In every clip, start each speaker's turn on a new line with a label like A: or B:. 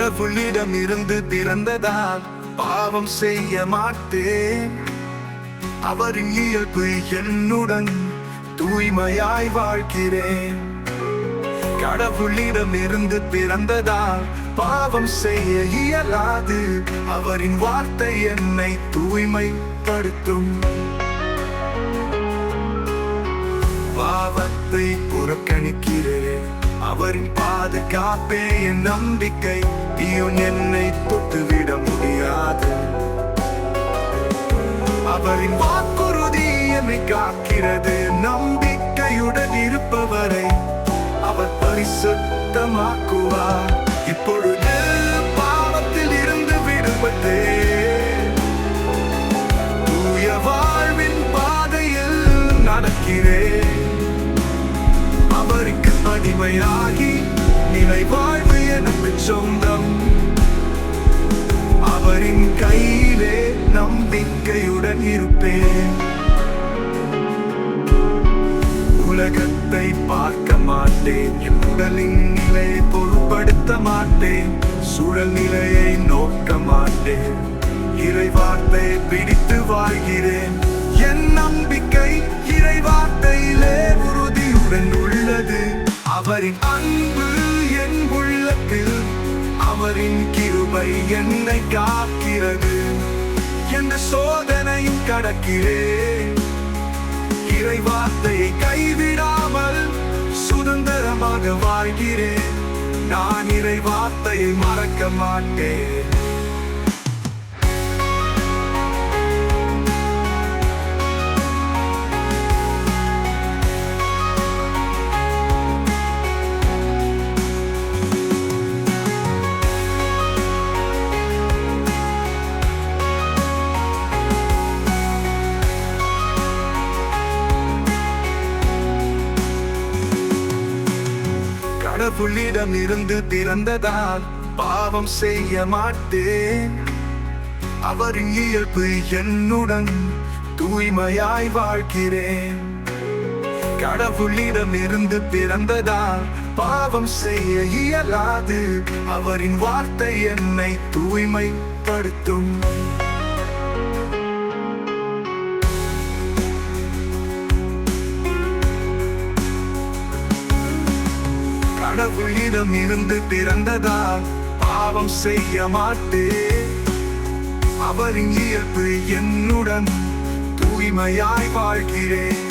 A: கடவுளிடம் இருந்து பிறந்ததால் பாவம் செய்ய மாட்டேன். அவரின் இயல்பு என்னுடன் தூய்மையாய் வாழ்கிறேன். கடவுளிடம் இருந்து பிறந்ததால் பாவம் செய்ய இயலாது. அவரின் வார்த்தை என்னை தூய்மைப்படுத்தும். பாவத்தை புறக்கணிக்கிறேன். அவரின் பாதுகாப்பே என் நம்பிக்கை. இவன் என்னை தொட்டுவிட முடியாது. அவரின் வாக்குறுதி என்னை காக்கிறது. நம்பிக்கையுடன் இருப்பவரை அவர் பரிசுத்தமாக்குவார். இப்பொழுது பாவத்தில் இருந்து விடுபட்டே தூய வாழ்வின் பாதையில் நடக்கிறேன். அவருக்கு நிலை வாழ்வு எனக்கு சொந்தம் அவரின் கையிலே நம்பிக்கையுடன் இருப்பேன். உலகத்தை பார்க்க மாட்டேன். என் உடலின் நிலையை பொருட்படுத்த மாட்டேன். சூழல் நிலையை நோக்க மாட்டேன். இறை வார்த்தையை பிடித்து வாழ்கிறேன். என் நம்பிக்கை இறை வார்த்தையிலே உறுதியுடன் உள்ள அவரின் அன்பு என் உள்ளத்தில் அவரின் கிருபை என்னை காக்கிறது. எந்த சோதனையும் கடக்கிறேன் இறை வார்த்தையை கைவிடாமல் சுதந்திரமாக வாழ்கிறேன். நான் இறை வார்த்தையை மறக்க மாட்டேன். கடவுளிடம் இருந்து பிறந்ததால் பாவம் செய்ய மாட்டேன். அவரின் இயல்பு என்னுடன் தூய்மையாய் வாழ்கிறேன். கடவுளிடம் இருந்து பிறந்ததால் பாவம் செய்ய இயலாது. அவரின் வார்த்தை என்னை தூய்மைப்படுத்தும். கடவுளிடம் இருந்து பிறந்ததால் பாவம் செய்ய மாட்டேன். அவரின் இயல்பு என்னுடன் தூய்மையாய் வாழ்கிறேன்.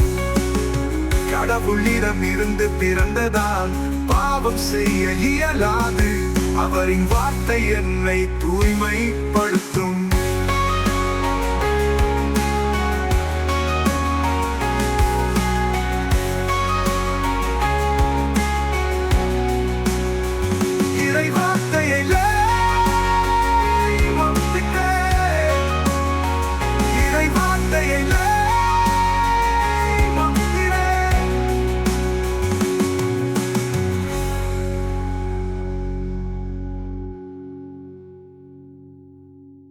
A: கடவுளிடம் இருந்து பிறந்ததால் பாவம் செய்ய இயலாது. அவரின் வார்த்தை என்னை தூய்மைப்படுத்தும்.